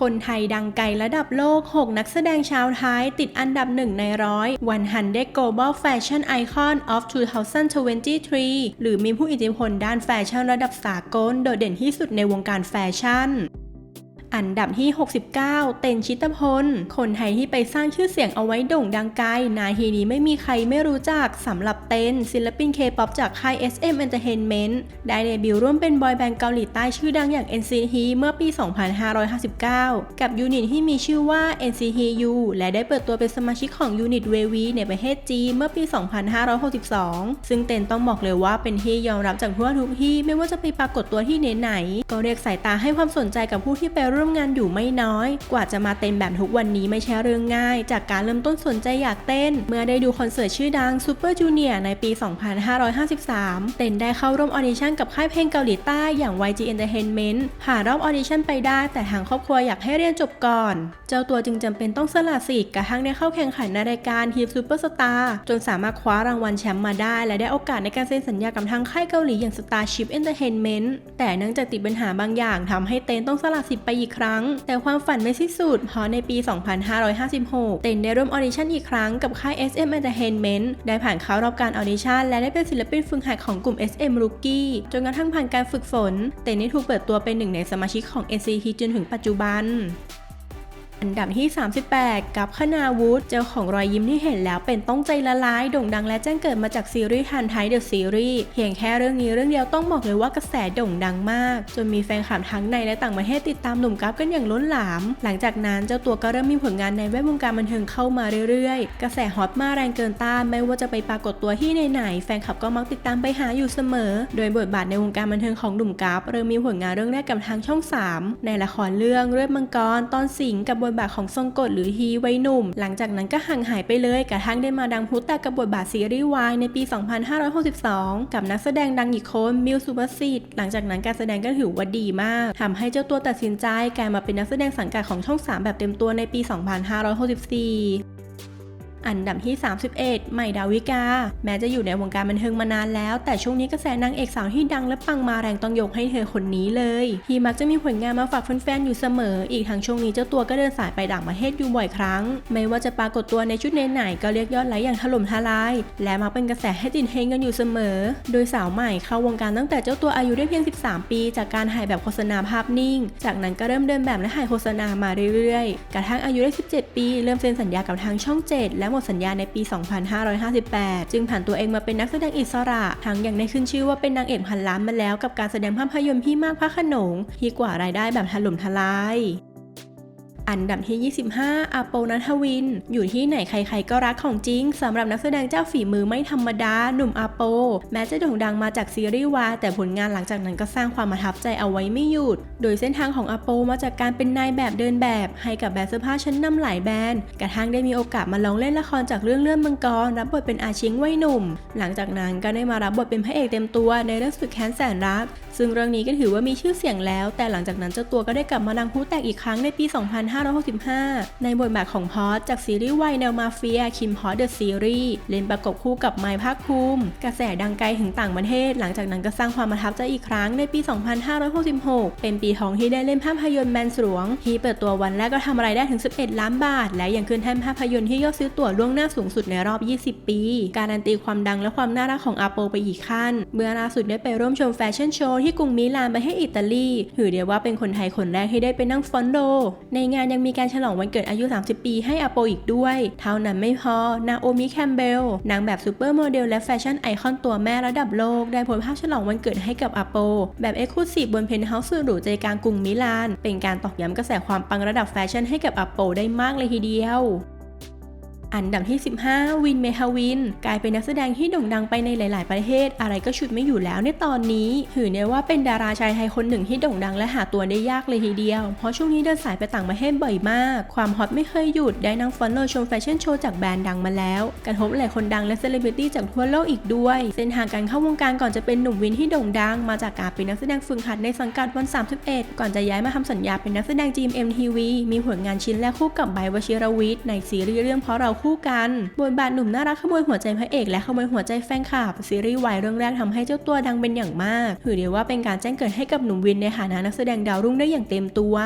คนไทยดังไกลระดับโลก 6 นักแสดงชาวไทยติดอันดับหนึ่งในร้อย100 Global Fashion Icon of 2023 หรือมีผู้อิทธิพลด้านแฟชั่นระดับสากลโดดเด่นที่สุดในวงการแฟชั่น อันดับที่ 69 เต็นชิตพล คนไทยที่ไปสร้างชื่อเสียงเอาไว้โด่งดังไกล นาทีนี้ไม่มีใครไม่รู้จักสำหรับเต็นศิลปินเคป๊อปจากค่าย SM Entertainment ได้เดบิวต์ร่วมเป็นบอยแบนด์เกาหลีใต้ชื่อดังอย่าง NCT เมื่อปี 2559 กับยูนิตที่มีชื่อว่า NCT U และได้เปิดตัวเป็นสมาชิกของยูนิตเววีในประเทศจีนเมื่อปี 2562 ซึ่งเต็นต้องบอกเลยว่าเป็นที่ยอมรับจากทั่วทุกที่ไม่ว่าจะไปปรากฏตัวที่ไหนๆก็เรียกสายตาให้ความสนใจกับผู้ที่ไปร่วมงานอยู่ไม่น้อย กว่าจะมาเต้นแบบทุกวันนี้ไม่ใช่เรื่องง่าย จากการเริ่มต้นสนใจอยากเต้น เมื่อได้ดูคอนเสิร์ตชื่อดัง Super Junior ในปี 2553 เต้นได้เข้าร่วมออดิชั่นกับค่ายเพลงเกาหลีใต้อย่าง YG Entertainment ผ่านรอบออดิชั่นไปได้ แต่ทางครอบครัวอยากให้เรียนจบก่อน เจ้าตัวจึงจำเป็นต้องสละสิทธิ์กระทั่งได้เข้าแข่งขันในรายการทีมซูเปอร์สตาร์จนสามารถคว้ารางวัลแชมป์มาได้ และได้โอกาสในการเซ็นสัญญากับทางค่ายเกาหลีอย่าง Starship Entertainment แต่เนื่องจากติดปัญหาบางอย่างทำให้เต้นต้องสละสิทธิ์ไปอีกครั้ง แต่ความฝันไม่สิ้นสุดเพราะในปี 2556 เต้นได้ร่วมออดิชั่นอีกครั้งกับค่าย SM Entertainment ได้ผ่านเข้ารอบการออดิชั่นและได้เป็นศิลปินฝึกหัดของกลุ่ม SM Rookie จนกระทั่งผ่านการฝึกฝน เต้นได้ถูกเปิดตัวเป็นหนึ่งในสมาชิกของ NCT จนถึงปัจจุบัน อันดับที่ 38 กับคณาวุฒิเจ้าของรอยยิ้มที่เห็นแล้วเป็นต้องใจละลายโด่งดังและแจ้งเกิดมาจากซีรีส์ทันไทเดอะซีรีส์เพียงแค่เรื่องนี้เรื่องเดียวต้องบอกเลยว่ากระแสโด่งดังมาก จนมีแฟนคลับทั้งในและต่างประเทศติดตามหนุ่มกัฟกันอย่างล้นหลาม หลังจากนั้นเจ้าตัวก็เริ่มมีผลงานในแวดวงการบันเทิงเข้ามาเรื่อยๆ กระแสฮอตมากแรงเกินต้านไม่ว่าจะไปปรากฏตัวที่ไหนๆแฟนคลับก็มักติดตามไปหาอยู่เสมอ โดยบทบาทในวงการบันเทิงของหนุ่มกัฟเริ่มมีผลงานเรื่องแรกกับทางช่อง 3 ในละครเรื่องเลือดมังกรตอนสิงกับบทบาทของทรงกฎหรือฮีไว้หนุ่ม หลังจากนั้นก็ห่างหายไปเลยกระทั่งได้มาดังพลุตตกกับบทบาทซีรีส์วายในปี 2562 กับนักแสดงดังอีกคนมิวสุภสิทธิ์หลังจากนั้นการแสดงก็ถือว่าดีมากทำให้เจ้าตัวตัดสินใจกลายมาเป็นนักแสดงสังกัดของช่อง 3 แบบเต็มตัวในปี 2564 อันดับที่ 31 ใหม่ดาวิกา แม้จะอยู่ในวงการบันเทิงมานานแล้ว แต่ช่วงนี้กระแสนางเอกสาวที่ดังและปังมาแรงต้องยกให้เธอคนนี้เลย ที่มักจะมีผลงานมาฝากแฟนๆอยู่เสมอ อีกทั้งช่วงนี้เจ้าตัวก็เดินสายไปต่างประเทศอยู่บ่อยครั้ง ไม่ว่าจะปรากฏตัวในชุดไหนๆก็เรียกยอดไลค์อย่างถล่มทลาย และมักเป็นกระแสให้ติดเทรนด์กันอยู่เสมอ โดยสาวใหม่เข้าวงการตั้งแต่เจ้าตัวอายุได้เพียง 13 ปี จากการถ่ายแบบโฆษณาภาพนิ่ง จากนั้นก็เริ่มเดินแบบและถ่ายโฆษณามาเรื่อยๆ กระทั่งอายุได้ 17 ปี เริ่มเซ็นสัญญากับทางช่อง 7 และหมดสัญญาในปี 2558 จึงผ่านตัวเองมาเป็นนักแสดงอิสระ ทั้งยังได้ขึ้นชื่อว่าเป็นนางเอกพันล้านมาแล้วกับการแสดงภาพยนตร์พี่มากพระขนงที่กว่ารายได้แบบถล่มทลาย อันดับที่ 25 อาโปนัทวิน อยู่ที่ไหนใครๆก็รักของจริงสำหรับนักแสดงเจ้าฝีมือไม่ธรรมดา หนุ่มอาโป แม้จะโด่งดังมาจากซีรีส์วายแต่ผลงานหลังจากนั้นก็สร้างความประทับใจเอาไว้ไม่หยุด โดยเส้นทางของอาโปมาจากการเป็นนายแบบเดินแบบ ให้กับแบรนด์เสื้อผ้าชั้นนำหลายแบรนด์กระทั่งได้มีโอกาสมาลองเล่นละครจากเรื่องเลื่อนมังกรรับบทเป็นอาชิงวัยหนุ่ม หลังจากนั้นก็ได้มารับบทเป็นพระเอกเต็มตัวในเรื่องสุดแค้นแสนรัก ซึ่งเรื่องนี้ก็ถือว่ามีชื่อเสียงแล้ว แต่หลังจากนั้นเจ้าตัวก็ได้กลับมาดังพูแตกอีกครั้งในปี2565 ในบทบาทของพอสจากซีรีส์วายแนวมาเฟีย คิมพอสเดอะซีรีส์เล่นประกบคู่กับไมค์ภาคภูมิ กระแสดังไกลถึงต่างประเทศ หลังจากนั้นก็สร้างความประทับใจอีกครั้งในปี 2566 เป็นปีทองที่ได้เล่นภาพยนตร์แมนสลวง ที่เปิดตัววันแรกก็ทำรายได้ถึง 11 ล้านบาท และยังขึ้นแท่นภาพยนตร์ที่ยอดซื้อตั๋วล่วงหน้าสูงสุดในรอบ 20 ปี การันตีความดังและความน่ารักของอาโปไปอีกขั้น เมื่อล่าสุดได้ไปร่วมชมแฟชั่นโชว์ที่กรุงมิลานประเทศอิตาลี ถือเดียวว่าเป็นคนไทยคนแรกที่ได้ไปนั่งฟอนโด ในงานยังมีการฉลองวันเกิดอายุ 30 ปีให้อโปอีกด้วย เท่านั้นไม่พอ นาโอมิแคมเบล นางแบบซูเปอร์โมเดลและแฟชั่นไอคอนตัวแม่ระดับโลก ได้โพสต์ภาพฉลองวันเกิดให้กับอโป แบบเอ็กซ์คลูซีฟบนเพนท์เฮาส์สุดหรูใจกลางกรุงมิลาน เป็นการตอกย้ำกระแสความปังระดับแฟชั่นให้กับอโปได้มากเลยทีเดียว อันดับที่ 15 วิน เมทาวิน กลายเป็นนักแสดงที่โด่งดังไปในหลาย ๆ ประเทศ อะไรก็ชุดไม่อยู่แล้วในตอนนี้ ถือเนี่ยว่าเป็นดาราชายไทยคนหนึ่งที่โด่งดังและหาตัวได้ยากเลยทีเดียว เพราะช่วงนี้เดินสายไปต่างประเทศบ่อยมาก ความฮอตไม่เคยหยุด ได้นั่งฟอนโลชมแฟชั่นโชว์จากแบรนด์ดังมาแล้ว กระทบหลายคนดังและเซเลบริตี้จากทั่วโลกอีกด้วย เส้นทางการเข้าวงการก่อนจะเป็นหนุ่มวินที่โด่งดัง มาจากการเป็นนักแสดงฝึกหัดในสังกัดวัน 31 ก่อนจะย้ายมาทำสัญญาเป็นนักแสดง GMMTV มีผลงานชิ้นแรกคู่กับไบวชิรวิทย์ในซีรีส์เรื่องเพราะเราคู่กัน บทบาทหนุ่มน่ารักขโมยหัวใจพระเอกและขโมยหัวใจแฟนคลับซีรีส์วายเรื่องแรกทำให้เจ้าตัวดังเป็นอย่างมาก ถือได้ว่าเป็นการแจ้งเกิดให้กับหนุ่มวินในฐานะนักแสดงดาวรุ่งได้อย่างเต็มตัว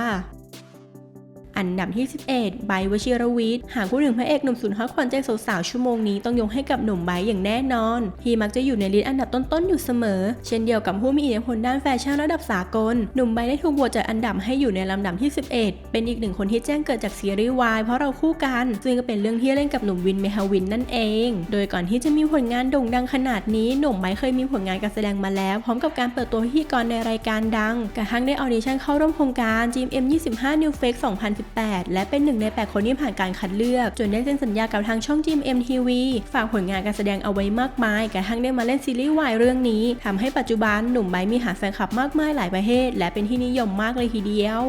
อันดับที่ 11 ไบวชิรวิทย์ หากพูดถึงพระเอกหนุ่มสุดฮอตขวัญใจสาวๆ ชั่วโมงนี้ต้องยกให้กับหนุ่มไบอย่างแน่นอน ที่มักจะอยู่ในลิสต์อันดับต้นๆ อยู่เสมอ เช่นเดียวกับผู้มีอิทธิพลด้านแฟชั่นระดับสากล หนุ่มไบได้ถูกโหวตจัดอันดับให้อยู่ในลำดับที่ 11 เป็นอีกหนึ่งคนที่แจ้งเกิดจากซีรีส์วายเพราะเราคู่กัน ซึ่งก็เป็นเรื่องที่เล่นกับหนุ่มวินเมฮาวินนั่นเอง โดยก่อนที่จะมีผลงานโด่งดังขนาดนี้ หนุ่มไบเคยมีผลงานการแสดงมาแล้ว พร้อมกับการเปิดตัวพิธีกรในรายการดังกระทั่งได้ออดิชั่นเข้าร่วมโครงการ GMM 25 New Fake 2018 และเป็นหนึ่งใน 8 คนที่ผ่านการคัดเลือก จนได้เซ็นสัญญากับทางช่อง GMM TV ฝากผลงานการแสดงเอาไว้มากมายกระทั่งได้มาเล่นซีรีส์วายเรื่องนี้ทำให้ปัจจุบันหนุ่มไบมีหานแฟนคลับมากมายหลายประเทศ และเป็นที่นิยมมากเลยทีเดียว